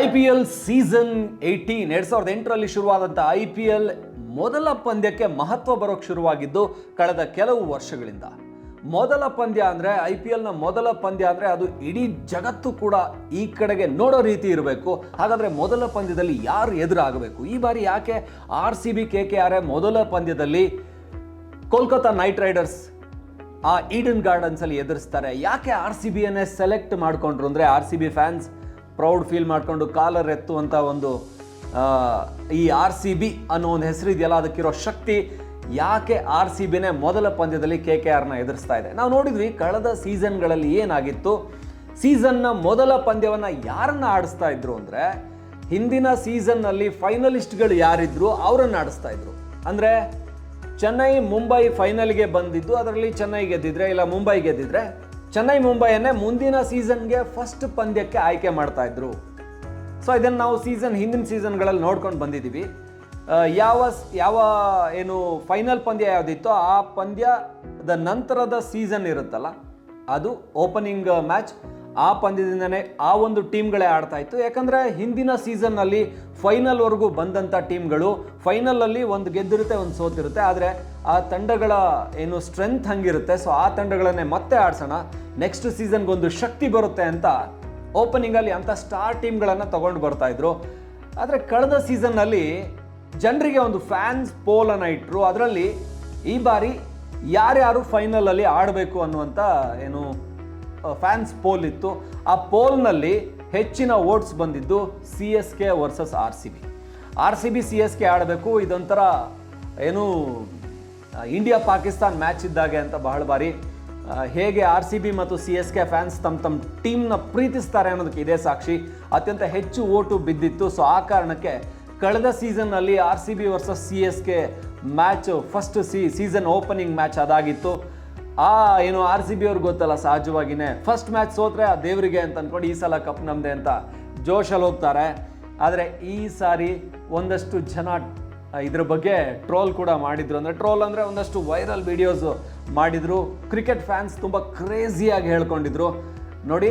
I P L season eighteen, ಎರಡು ಸಾವಿರದ ಎಂಟರಲ್ಲಿ ಶುರುವಾದಂಥ ಐ ಪಿ ಎಲ್ ಮೊದಲ ಪಂದ್ಯಕ್ಕೆ ಮಹತ್ವ ಬರೋಕ್ಕೆ ಶುರುವಾಗಿದ್ದು ಕಳೆದ ಕೆಲವು ವರ್ಷಗಳಿಂದ. ಮೊದಲ ಪಂದ್ಯ ಅಂದರೆ, ಐ ಪಿ ಎಲ್ನ ಮೊದಲ ಪಂದ್ಯ ಅಂದರೆ ಅದು ಇಡೀ ಜಗತ್ತು ಕೂಡ ಈ ಕಡೆಗೆ ನೋಡೋ ರೀತಿ ಇರಬೇಕು. ಹಾಗಾದರೆ ಮೊದಲ ಪಂದ್ಯದಲ್ಲಿ ಯಾರು ಎದುರಾಗಬೇಕು? ಈ ಬಾರಿ ಯಾಕೆ R C B, K K R ಮೊದಲ ಪಂದ್ಯದಲ್ಲಿ ಕೋಲ್ಕತ್ತಾ ನೈಟ್ ರೈಡರ್ಸ್ ಆ ಈಡನ್ ಗಾರ್ಡನ್ಸಲ್ಲಿ ಎದುರಿಸ್ತಾರೆ? ಯಾಕೆ ಆರ್ ಸಿ ಬಿಯನ್ನೇ ಸೆಲೆಕ್ಟ್ ಮಾಡಿಕೊಂಡ್ರು ಅಂದರೆ R C B fans proud feel ಮಾಡಿಕೊಂಡು ಕಾಲರ್ ಎತ್ತುವಂಥ ಒಂದು ಈ ಆರ್ ಸಿ ಬಿ ಅನ್ನೋ ಒಂದು ಹೆಸರು ಇದೆಯಲ್ಲ, ಅದಕ್ಕಿರೋ ಶಕ್ತಿ ಯಾಕೆ ಆರ್ ಸಿ ಬಿನೇ ಮೊದಲ ಪಂದ್ಯದಲ್ಲಿ ಕೆ ಕೆ ಆರ್ನ ಎದುರಿಸ್ತಾ ಇದೆ? ನಾವು ನೋಡಿದ್ವಿ ಕಳೆದ ಸೀಸನ್ಗಳಲ್ಲಿ ಏನಾಗಿತ್ತು? ಸೀಸನ್ನ ಮೊದಲ ಪಂದ್ಯವನ್ನು ಯಾರನ್ನ ಆಡಿಸ್ತಾ ಇದ್ರು ಅಂದರೆ, ಹಿಂದಿನ ಸೀಸನ್ನಲ್ಲಿ ಫೈನಲಿಸ್ಟ್ಗಳು ಯಾರಿದ್ರು ಅವರನ್ನು ಆಡಿಸ್ತಾ ಇದ್ರು. ಅಂದರೆ, ಚೆನ್ನೈ ಮುಂಬೈ ಫೈನಲ್ಗೆ ಬಂದಿದ್ದು, ಅದರಲ್ಲಿ ಚೆನ್ನೈ ಗೆದ್ದಿದ್ರೆ, ಇಲ್ಲ ಮುಂಬೈ ಗೆದ್ದಿದ್ರೆ ಚೆನ್ನೈ ಮುಂಬೈಯನ್ನೇ ಮುಂದಿನ ಸೀಸನ್ಗೆ ಫಸ್ಟ್ ಪಂದ್ಯಕ್ಕೆ ಆಯ್ಕೆ ಮಾಡ್ತಾ ಇದ್ರು. ಸೊ ಇದನ್ನು ನಾವು ಸೀಸನ್, ಹಿಂದಿನ ಸೀಸನ್ಗಳಲ್ಲಿ ನೋಡ್ಕೊಂಡು ಬಂದಿದ್ದೀವಿ ಯಾವ ಯಾವ ಏನು ಫೈನಲ್ ಪಂದ್ಯ ಯಾವುದಿತ್ತೋ ಆ ಪಂದ್ಯದ ನಂತರದ ಸೀಸನ್ ಇರುತ್ತಲ್ಲ, ಅದು ಓಪನಿಂಗ್ ಮ್ಯಾಚ್ ಆ ಪಂದ್ಯದಿಂದನೇ ಆ ಒಂದು ಟೀಮ್ಗಳೇ ಆಡ್ತಾ ಇತ್ತು. ಯಾಕಂದರೆ ಹಿಂದಿನ ಸೀಸನ್ನಲ್ಲಿ ಫೈನಲ್ವರೆಗೂ ಬಂದಂಥ ಟೀಮ್ಗಳು ಫೈನಲಲ್ಲಿ ಒಂದು ಗೆದ್ದಿರುತ್ತೆ, ಒಂದು ಸೋತಿರುತ್ತೆ. ಆದರೆ ಆ ತಂಡಗಳ ಏನು ಸ್ಟ್ರೆಂತ್ ಹಂಗಿರುತ್ತೆ, ಸೊ ಆ ತಂಡಗಳನ್ನೇ ಮತ್ತೆ ಆಡ್ಸೋಣ. ನೆಕ್ಸ್ಟ್ ಸೀಸನ್ಗೊಂದು ಶಕ್ತಿ ಬರುತ್ತೆ ಅಂತ ಓಪನಿಂಗಲ್ಲಿ ಅಂಥ ಸ್ಟಾರ್ ಟೀಮ್ಗಳನ್ನು ತೊಗೊಂಡು ಬರ್ತಾಯಿದ್ರು ಆದರೆ ಕಳೆದ ಸೀಸನ್ನಲ್ಲಿ ಜನರಿಗೆ ಒಂದು ಫ್ಯಾನ್ಸ್ ಪೋಲನ್ನು ಇಟ್ಟರು ಅದರಲ್ಲಿ ಈ ಬಾರಿ ಯಾರ್ಯಾರು ಫೈನಲಲ್ಲಿ ಆಡಬೇಕು ಅನ್ನುವಂಥ ಏನು ಫ್ಯಾನ್ಸ್ ಪೋಲ್ ಇತ್ತು. ಆ ಪೋಲ್ನಲ್ಲಿ ಹೆಚ್ಚಿನ ವೋಟ್ಸ್ ಬಂದಿದ್ದು C S K versus R C B R C B C S K ಆಡಬೇಕು. ಇದೊಂಥರ ಏನು ಇಂಡಿಯಾ ಪಾಕಿಸ್ತಾನ್ ಮ್ಯಾಚ್ ಇದ್ದಾಗೆ ಅಂತ ಬಹಳ ಬಾರಿ ಹೇಗೆ ಆರ್ ಸಿ ಬಿ ಮತ್ತು ಸಿ ಎಸ್ ಕೆ ಫ್ಯಾನ್ಸ್ ತಮ್ಮ ತಮ್ಮ ಟೀಮ್ನ ಪ್ರೀತಿಸ್ತಾರೆ ಅನ್ನೋದಕ್ಕೆ ಇದೇ ಸಾಕ್ಷಿ. ಅತ್ಯಂತ ಹೆಚ್ಚು ಓಟು ಬಿದ್ದಿತ್ತು. ಸೊ ಆ ಕಾರಣಕ್ಕೆ ಕಳೆದ ಸೀಸನ್ನಲ್ಲಿ R C B versus C S K match first C season opening match ಅದಾಗಿತ್ತು. ಆ, ಏನು ಆರ್ ಸಿ ಬಿ ಅವ್ರಿಗೆ ಗೊತ್ತಲ್ಲ, ಸಹಜವಾಗಿನೇ. ಫಸ್ಟ್ ಮ್ಯಾಚ್ ಸೋತ್ರೆ ಆ ದೇವರಿಗೆ ಅಂತ ಅಂದ್ಕೊಂಡು ಈ ಸಲ ಕಪ್ ನಮ್ದೆ ಅಂತ ಜೋಶಲ್ಲಿ ಹೋಗ್ತಾರೆ. ಆದರೆ ಈ ಸಾರಿ ಒಂದಷ್ಟು ಜನ ಇದ್ರ ಬಗ್ಗೆ ಟ್ರೋಲ್ ಕೂಡ ಮಾಡಿದ್ರು. ಅಂದರೆ ಟ್ರೋಲ್ ಅಂದರೆ ಒಂದಷ್ಟು ವೈರಲ್ ವಿಡಿಯೋಸ್ ಮಾಡಿದ್ರು. ಕ್ರಿಕೆಟ್ ಫ್ಯಾನ್ಸ್ ತುಂಬ ಕ್ರೇಜಿಯಾಗಿ ಹೇಳ್ಕೊಂಡಿದ್ರು. ನೋಡಿ,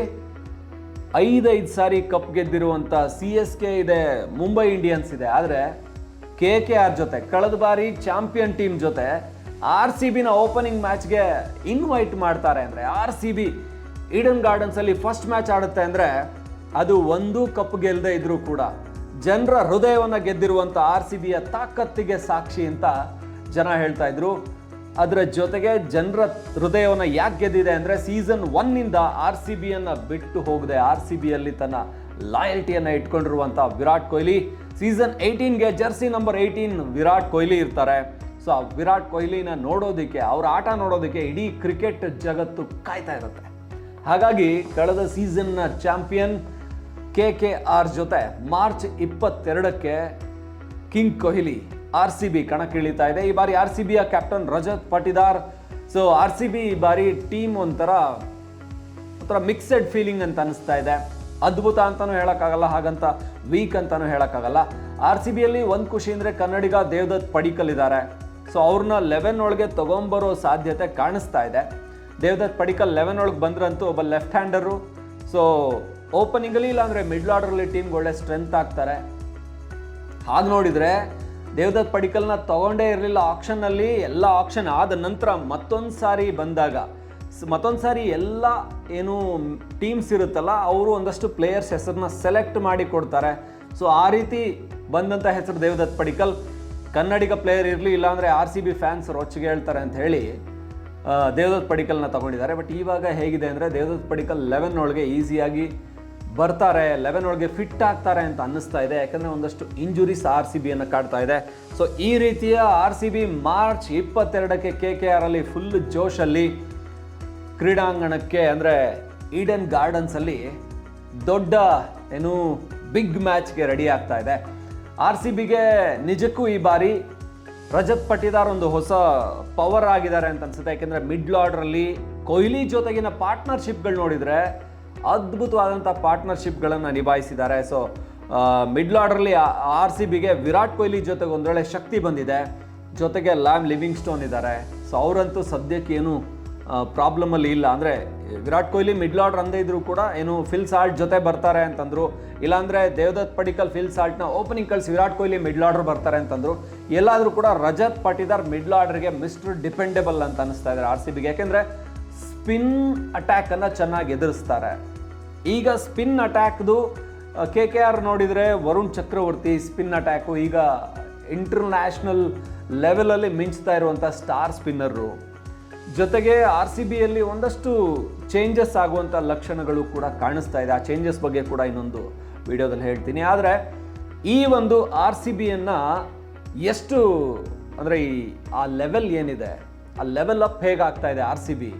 ಐದೈದು ಸಾರಿ ಕಪ್ ಗೆದ್ದಿರುವಂಥ ಸಿ ಎಸ್ ಕೆ ಇದೆ ಮುಂಬೈ ಇಂಡಿಯನ್ಸ್ ಇದೆ. ಆದರೆ ಕೆ ಕೆ ಆರ್ ಜೊತೆ, ಕಳೆದ ಬಾರಿ ಚಾಂಪಿಯನ್ ಟೀಮ್ ಜೊತೆ ಆರ್ ಸಿ ಬಿನ ಓಪನಿಂಗ್ ಮ್ಯಾಚ್ಗೆ ಇನ್ವೈಟ್ ಮಾಡ್ತಾರೆ ಅಂದರೆ, ಆರ್ ಸಿ ಬಿ ಈಡನ್ ಗಾರ್ಡನ್ಸಲ್ಲಿ ಫಸ್ಟ್ ಮ್ಯಾಚ್ ಆಡುತ್ತೆ ಅಂದರೆ, ಅದು ಒಂದು ಕಪ್ ಗೆಲ್ಲದೆ ಇದ್ರೂ ಕೂಡ ಜನರ ಹೃದಯವನ್ನು ಗೆದ್ದಿರುವಂಥ ಆರ್ ಸಿ ಬಿಯ ತಾಕತ್ತಿಗೆ ಸಾಕ್ಷಿ ಅಂತ ಜನ ಹೇಳ್ತಾ ಇದ್ರು. ಅದರ ಜೊತೆಗೆ ಜನರ ಹೃದಯವನ್ನು ಯಾಕೆ ಗೆದ್ದಿದೆ ಅಂದರೆ ಸೀಸನ್ ಒನ್ನಿಂದ ಆರ್ ಸಿ ಬಿಯನ್ನು ಬಿಟ್ಟು ಹೋಗದೆ ಆರ್ ಸಿ ಬಿಯಲ್ಲಿ ತನ್ನ ಲಾಯಲ್ಟಿಯನ್ನು ಇಟ್ಕೊಂಡಿರುವಂಥ Virat Kohli. Season ಏಯ್ಟೀನ್ಗೆ jersey number eighteen Virat Kohli ಇರ್ತಾರೆ. ಸೊ ವಿರಾಟ್ ಕೊಹ್ಲಿನ ನೋಡೋದಕ್ಕೆ, ಅವ್ರ ಆಟ ನೋಡೋದಕ್ಕೆ ಇಡೀ ಕ್ರಿಕೆಟ್ ಜಗತ್ತು ಕಾಯ್ತಾ ಇರುತ್ತೆ. ಹಾಗಾಗಿ ಕಳೆದ ಸೀಸನ್ನ ಚಾಂಪಿಯನ್ ಕೆ ಕೆ ಆರ್ ಜೊತೆ March ಇಪ್ಪತ್ತೆರಡಕ್ಕೆ king Kohli R C B ಕಣಕ್ಕಿಳಿತಾ ಇದೆ. ಈ ಬಾರಿ R C ಬಿಯ captain Rajat Patidar. So R C B ಈ ಬಾರಿ ಟೀಮ್ ಒಂಥರ ಒಂಥರ ಮಿಕ್ಸೆಡ್ ಫೀಲಿಂಗ್ ಅಂತ ಅನಿಸ್ತಾ ಇದೆ. ಅದ್ಭುತ ಅಂತಲೂ ಹೇಳೋಕ್ಕಾಗಲ್ಲ, ಹಾಗಂತ ವೀಕ್ ಅಂತಲೂ ಹೇಳೋಕ್ಕಾಗಲ್ಲ. ಆರ್ ಸಿ ಬಿಯಲ್ಲಿ ಒಂದು ಖುಷಿ ಅಂದರೆ ಕನ್ನಡಿಗ ದೇವದತ್ ಪಡಿಕಲ್ ಇದ್ದಾರೆ ಸೊ ಅವ್ರನ್ನ ಲೆವೆನ್ ಒಳಗೆ ತೊಗೊಂಬರೋ ಸಾಧ್ಯತೆ ಕಾಣಿಸ್ತಾ ಇದೆ. ದೇವದತ್ ಪಡಿಕಲ್ ಲೆವೆನ್ ಒಳಗೆ ಬಂದ್ರಂತೂ ಒಬ್ಬ ಲೆಫ್ಟ್ ಹ್ಯಾಂಡರು ಸೊ ಓಪನಿಂಗಲ್ಲಿ ಇಲ್ಲಾಂದರೆ ಮಿಡ್ಲ್ ಆರ್ಡರ್ಲಿ ಟೀಮ್ಗೆ ಒಳ್ಳೆ ಸ್ಟ್ರೆಂತ್ ಆಗ್ತಾರೆ. ಹಾಗೆ ನೋಡಿದರೆ, ದೇವದತ್ ಪಡಿಕಲ್ನ ತಗೊಂಡೇ ಇರಲಿಲ್ಲ ಆಪ್ಷನ್ನಲ್ಲಿ ಎಲ್ಲ ಆಕ್ಷನ್ ಆದ ನಂತರ ಮತ್ತೊಂದು ಸಾರಿ ಬಂದಾಗ. ಮತ್ತೊಂದು ಸಾರಿ ಎಲ್ಲ ಏನು ಟೀಮ್ಸ್ ಇರುತ್ತಲ್ಲ, ಅವರು ಒಂದಷ್ಟು ಪ್ಲೇಯರ್ಸ್ ಹೆಸರನ್ನ ಸೆಲೆಕ್ಟ್ ಮಾಡಿ ಕೊಡ್ತಾರೆ. ಸೊ ಆ ರೀತಿ ಬಂದಂಥ ಹೆಸರು ದೇವದತ್ ಪಡಿಕಲ್. ಕನ್ನಡಿಗ ಪ್ಲೇಯರ್ ಇರಲಿ, ಇಲ್ಲಾಂದರೆ ಆರ್ ಸಿ ಬಿ ಫ್ಯಾನ್ಸ್ ರೊಚ್ಚಿಗೆ ಹೇಳ್ತಾರೆ ಅಂತ ಹೇಳಿ ದೇವದತ್ ಪಡಿಕಲ್ನ ತಗೊಂಡಿದ್ದಾರೆ. ಬಟ್ ಇವಾಗ ಹೇಗಿದೆ ಅಂದರೆ ದೇವದತ್ ಪಡಿಕಲ್ ಲೆವೆನ್ ಒಳಗೆ ಈಸಿಯಾಗಿ ಬರ್ತಾರೆ ಲೆವೆನ್ ಒಳಗೆ ಫಿಟ್ ಆಗ್ತಾರೆ ಅಂತ ಅನ್ನಿಸ್ತಾ ಇದೆ. ಯಾಕಂದರೆ ಒಂದಷ್ಟು ಇಂಜುರೀಸ್ ಆರ್ ಸಿ ಬಿಯನ್ನು ಕಾಡ್ತಾ ಇದೆ. ಸೊ ಈ ರೀತಿಯ ಆರ್ ಸಿ ಬಿ ಮಾರ್ಚ್ ಇಪ್ಪತ್ತೆರಡಕ್ಕೆ ಕೆ ಕೆ ಆರ್ ಅಲ್ಲಿ ಫುಲ್ ಜೋಶಲ್ಲಿ ಕ್ರೀಡಾಂಗಣಕ್ಕೆ ಅಂದರೆ ಈಡನ್ ಗಾರ್ಡನ್ಸಲ್ಲಿ ದೊಡ್ಡ ಏನು ಬಿಗ್ ಮ್ಯಾಚ್ಗೆ ರೆಡಿ ಆಗ್ತಾ ಇದೆ. ಆರ್ ಸಿ ಬಿಗೆ ನಿಜಕ್ಕೂ ಈ ಬಾರಿ ರಜತ್ ಪಟ್ಟಿದಾರ್ ಒಂದು ಹೊಸ ಪವರ್ ಆಗಿದ್ದಾರೆ ಅಂತ ಅನ್ಸುತ್ತೆ. ಯಾಕೆಂದರೆ ಮಿಡ್ಲ್ ಆರ್ಡ್ರಲ್ಲಿ ಕೊಹ್ಲಿ ಜೊತೆಗಿನ ಪಾರ್ಟ್ನರ್ಶಿಪ್ಗಳು ನೋಡಿದರೆ ಅದ್ಭುತವಾದಂಥ ಪಾರ್ಟ್ನರ್ಶಿಪ್ಗಳನ್ನು ನಿಭಾಯಿಸಿದ್ದಾರೆ. ಸೊ ಮಿಡ್ ಆರ್ಡ್ರಲ್ಲಿ ಆರ್ ಸಿ ಬಿಗೆ ವಿರಾಟ್ ಕೊಹ್ಲಿ ಜೊತೆಗೆ ಒಂದೊಳ್ಳೆ ಶಕ್ತಿ ಬಂದಿದೆ. ಜೊತೆಗೆ ಲ್ಯಾಮ್ ಲಿವಿಂಗ್ ಸ್ಟೋನ್ ಇದ್ದಾರೆ. ಸೊ ಅವರಂತೂ ಸದ್ಯಕ್ಕೆ ಏನು ಪ್ರಾಬ್ಲಮಲ್ಲಿ ಇಲ್ಲ. ಅಂದರೆ ವಿರಾಟ್ ಕೊಹ್ಲಿ ಮಿಡ್ಲ್ ಆರ್ಡರ್ ಅಂದೇ ಇದ್ರು ಕೂಡ ಏನು ಫಿಲ್ ಸಾಲ್ಟ್ ಜೊತೆ ಬರ್ತಾರೆ ಅಂತಂದರು, ಇಲ್ಲಾಂದರೆ ದೇವದತ್ ಪಡಿಕಲ್ ಫಿಲ್ ಸಾಲ್ಟ್ನ ಓಪನಿಂಗ್ ಕಳಿಸಿ ವಿರಾಟ್ ಕೊಹ್ಲಿ ಮಿಡ್ಲ್ ಆರ್ಡರ್ ಬರ್ತಾರೆ ಅಂತಂದರು, ಎಲ್ಲಾದರೂ ಕೂಡ ರಜತ್ ಪಟಿದಾರ್ ಮಿಡ್ಲ್ ಆರ್ಡರ್ಗೆ ಮಿಸ್ಟರ್ ಡಿಪೆಂಡೆಬಲ್ ಅಂತ ಅನಿಸ್ತಾ ಇದ್ದಾರೆ ಆರ್ ಸಿ ಬಿಗೆ. ಯಾಕೆಂದರೆ ಸ್ಪಿನ್ ಅಟ್ಯಾಕನ್ನು ಚೆನ್ನಾಗಿ ಎದುರಿಸ್ತಾರೆ. ಈಗ ಸ್ಪಿನ್ ಅಟ್ಯಾಕ್ದು ಕೆ ಕೆ ಆರ್ ನೋಡಿದರೆ ವರುಣ್ ಚಕ್ರವರ್ತಿ ಸ್ಪಿನ್ ಅಟ್ಯಾಕು ಈಗ ಇಂಟರ್ನ್ಯಾಷನಲ್ ಲೆವೆಲಲ್ಲಿ ಮಿಂಚ್ತಾ ಇರುವಂಥ ಸ್ಟಾರ್ ಸ್ಪಿನ್ನರು ಜೊತೆಗೆ ಆರ್ ಸಿ ಬಿಯಲ್ಲಿ ಒಂದಷ್ಟು ಚೇಂಜಸ್ ಆಗುವಂಥ ಲಕ್ಷಣಗಳು ಕೂಡ ಕಾಣಿಸ್ತಾ ಇದೆ. ಆ ಚೇಂಜಸ್ ಬಗ್ಗೆ ಕೂಡ ಇನ್ನೊಂದು ವಿಡಿಯೋದಲ್ಲಿ ಹೇಳ್ತೀನಿ. ಆದರೆ ಈ ಒಂದು ಆರ್ ಸಿ ಬಿಯನ್ನು ಎಷ್ಟು ಅಂದರೆ ಈ ಆ ಲೆವೆಲ್ ಏನಿದೆ, ಆ ಲೆವೆಲ್ ಅಪ್ ಹೇಗಾಗ್ತಾ ಇದೆ R C B?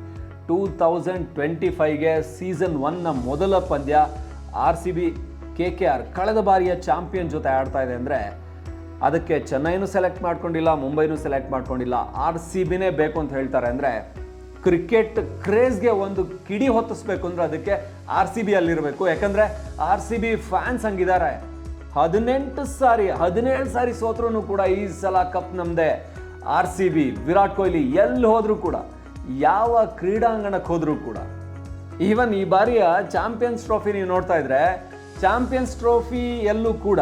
Two thousand twenty ಫೈವ್ಗೆ season ಒನ್ನ ಮೊದಲ ಪಂದ್ಯ R C B K K R, ಕಳೆದ ಬಾರಿಯ ಚಾಂಪಿಯನ್ ಜೊತೆ ಆಡ್ತಾ ಇದೆ ಅಂದರೆ ಅದಕ್ಕೆ ಚೆನ್ನೈನೂ ಸೆಲೆಕ್ಟ್ ಮಾಡ್ಕೊಂಡಿಲ್ಲ, ಮುಂಬೈನೂ ಸೆಲೆಕ್ಟ್ ಮಾಡ್ಕೊಂಡಿಲ್ಲ. ಆರ್ ಸಿ ಬಿನೇ ಬೇಕು ಅಂತ ಹೇಳ್ತಾರೆ ಅಂದರೆ ಕ್ರಿಕೆಟ್ ಕ್ರೇಜ್ಗೆ ಒಂದು ಕಿಡಿ ಹೊತ್ತಿಸ್ಬೇಕು ಅಂದರೆ ಅದಕ್ಕೆ ಆರ್ ಸಿ ಬಿ ಅಲ್ಲಿರಬೇಕು. ಯಾಕಂದರೆ ಆರ್ ಸಿ ಬಿ ಫ್ಯಾನ್ಸ್ ಹಂಗಿದ್ದಾರೆ. ಹದಿನೆಂಟು ಸಾರಿ, ಹದಿನೇಳು ಸಾರಿ ಸೋತ್ರೂ ಕೂಡ ಈ ಸಲ ಕಪ್ ನಮ್ದೆ. R C B, Virat Kohli ಎಲ್ಲಿ ಹೋದರೂ ಕೂಡ, ಯಾವ ಕ್ರೀಡಾಂಗಣಕ್ಕೆ ಹೋದರೂ ಕೂಡ. ಈವನ್ ಈ ಬಾರಿಯ ಚಾಂಪಿಯನ್ಸ್ ಟ್ರೋಫಿ ನೀವು ನೋಡ್ತಾ ಇದ್ರೆ, ಚಾಂಪಿಯನ್ಸ್ ಟ್ರೋಫಿ ಎಲ್ಲೂ ಕೂಡ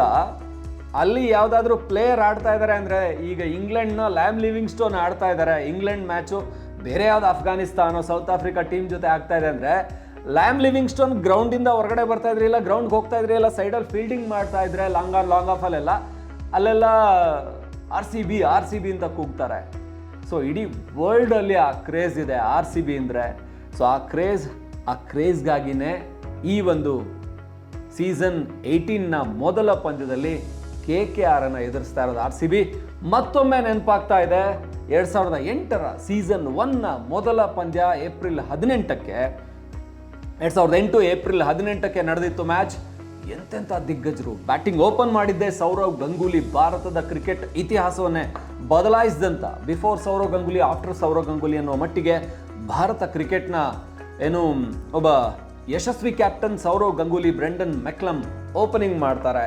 ಅಲ್ಲಿ ಯಾವುದಾದ್ರೂ ಪ್ಲೇಯರ್ ಆಡ್ತಾ ಇದ್ದಾರೆ ಅಂದರೆ ಈಗ ಇಂಗ್ಲೆಂಡ್ನ ಲ್ಯಾಮ್ ಲಿವಿಂಗ್ ಸ್ಟೋನ್ ಆಡ್ತಾ ಇದ್ದಾರೆ ಇಂಗ್ಲೆಂಡ್ ಮ್ಯಾಚು ಬೇರೆ ಯಾವ್ದು ಅಫ್ಘಾನಿಸ್ತಾನ ಸೌತ್ ಆಫ್ರಿಕಾ ಟೀಮ್ ಜೊತೆ ಆಗ್ತಾ ಇದೆ ಅಂದರೆ ಲ್ಯಾಮ್ ಲಿವಿಂಗ್ ಸ್ಟೋನ್ ಗ್ರೌಂಡಿಂದ ಹೊರಗಡೆ ಬರ್ತಾ ಇದ್ರಿ ಇಲ್ಲ ಗ್ರೌಂಡ್ಗೆ ಹೋಗ್ತಾ ಇದ್ರಿ ಇಲ್ಲ ಸೈಡಲ್ಲಿ ಫೀಲ್ಡಿಂಗ್ ಮಾಡ್ತಾ ಇದ್ರೆ ಲಾಂಗ್ ಆನ್ ಲಾಂಗ್ ಆಫ್ ಅಲ್ಲೆಲ್ಲ ಅಲ್ಲೆಲ್ಲ R C B R C B ಅಂತ ಕೂಗ್ತಾರೆ. ಸೊ ಇಡೀ ವರ್ಲ್ಡಲ್ಲಿ ಆ ಕ್ರೇಜ್ ಇದೆ ಆರ್ ಸಿ ಬಿ ಅಂದರೆ. ಸೊ ಆ ಕ್ರೇಜ್ ಆ ಕ್ರೇಜ್ಗಾಗಿನೇ ಈ ಒಂದು ಸೀಸನ್ ಏಯ್ಟೀನ್ನ ಮೊದಲ ಪಂದ್ಯದಲ್ಲಿ ಕೆ ಕೆ ಆರ್ ಅನ್ನು ಎದುರಿಸ್ತಾ ಇರೋದು ಆರ್ ಸಿ ಬಿ? ಮತ್ತೊಮ್ಮೆ ನೆನಪಾಗ್ತಾ ಇದೆ, ಎರಡು ಸಾವಿರದ ಎಂಟರ ಸೀಸನ್ ಒನ್ನ ಮೊದಲ ಪಂದ್ಯ ಏಪ್ರಿಲ್ ಹದಿನೆಂಟಕ್ಕೆ, ಎರಡು ಸಾವಿರದ ಎಂಟು ಏಪ್ರಿಲ್ ಹದಿನೆಂಟಕ್ಕೆ ನಡೆದಿತ್ತು ಮ್ಯಾಚ್. ಎಂತೆಂಥ ದಿಗ್ಗಜರು. ಬ್ಯಾಟಿಂಗ್ ಓಪನ್ ಮಾಡಿದ್ದೆ ಸೌರವ್ ಗಂಗೂಲಿ ಭಾರತದ ಕ್ರಿಕೆಟ್ ಇತಿಹಾಸವನ್ನೇ ಬದಲಾಯಿಸಿದಂಥ ಬಿಫೋರ್ ಸೌರವ್ ಗಂಗೂಲಿ, ಆಫ್ಟರ್ ಸೌರವ್ ಗಂಗೂಲಿ ಅನ್ನುವ ಮಟ್ಟಿಗೆ ಭಾರತ ಕ್ರಿಕೆಟ್ನ ಏನು, ಒಬ್ಬ ಯಶಸ್ವಿ captain Sourav Ganguly, Brendon McCullum opening ಮಾಡ್ತಾರೆ.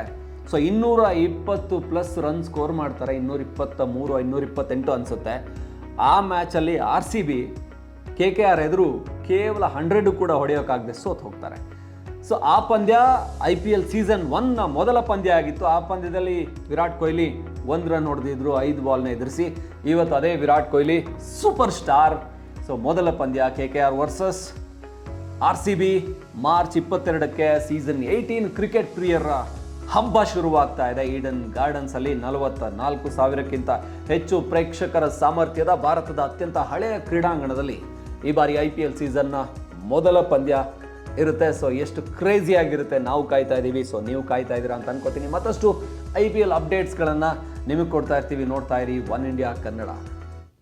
ಸೊ ಇನ್ನೂರ ಇಪ್ಪತ್ತು ಪ್ಲಸ್ ರನ್ ಸ್ಕೋರ್ ಮಾಡ್ತಾರೆ. ಇನ್ನೂರ ಇಪ್ಪತ್ತ ಮೂರು ಇನ್ನೂರ ಇಪ್ಪತ್ತೆಂಟು ಅನಿಸುತ್ತೆ. ಆ ಮ್ಯಾಚಲ್ಲಿ R C B K K R ಎದುರು ಕೇವಲ ಹಂಡ್ರೆಡ್ ಕೂಡ ಹೊಡೆಯೋಕ್ಕಾಗದೆ ಸೋತ್ ಹೋಗ್ತಾರೆ. ಸೊ ಆ ಪಂದ್ಯ ಐ ಪಿ ಎಲ್ ಸೀಸನ್ ಒನ್ನ ಮೊದಲ ಪಂದ್ಯ ಆಗಿತ್ತು. ಆ ಪಂದ್ಯದಲ್ಲಿ ವಿರಾಟ್ ಕೊಹ್ಲಿ ಒಂದು ರನ್ ಹೊಡೆದಿದ್ರು, ಐದು ಬಾಲ್ನ ಎದುರಿಸಿ. ಇವತ್ತು ಅದೇ Virat Kohli super star so ಮೊದಲ ಪಂದ್ಯ K K R versus R C B March ಇಪ್ಪತ್ತೆರಡಕ್ಕೆ season eighteen cricket ಪ್ರಿಯರ ಹಬ್ಬ ಶುರುವಾಗ್ತಾ ಇದೆ. ಈಡನ್ ಗಾರ್ಡನ್ಸ್ ಅಲ್ಲಿ ನಲವತ್ತ ನಾಲ್ಕು ಸಾವಿರಕ್ಕಿಂತ ಹೆಚ್ಚು ಪ್ರೇಕ್ಷಕರ ಸಾಮರ್ಥ್ಯದ ಭಾರತದ ಅತ್ಯಂತ ಹಳೆಯ ಕ್ರೀಡಾಂಗಣದಲ್ಲಿ ಈ ಬಾರಿ ಐ ಪಿ ಎಲ್ ಸೀಸನ್ನ ಮೊದಲ ಪಂದ್ಯ ಇರುತ್ತೆ. ಸೊ ಎಷ್ಟು ಕ್ರೇಜಿ ಆಗಿರುತ್ತೆ ನಾವು ಕಾಯ್ತಾ ಇದ್ದೀವಿ ಸೊ ನೀವು ಕಾಯ್ತಾ ಇದ್ದೀರಾ ಅಂತ ಅನ್ಕೋತೀನಿ. ಮತ್ತಷ್ಟು ಐ ಪಿ ಎಲ್ ಅಪ್ಡೇಟ್ಸ್ಗಳನ್ನು ನಿಮಗೆ ಕೊಡ್ತಾ ಇರ್ತೀವಿ. ನೋಡ್ತಾ ಇರಿ. One India Kannada.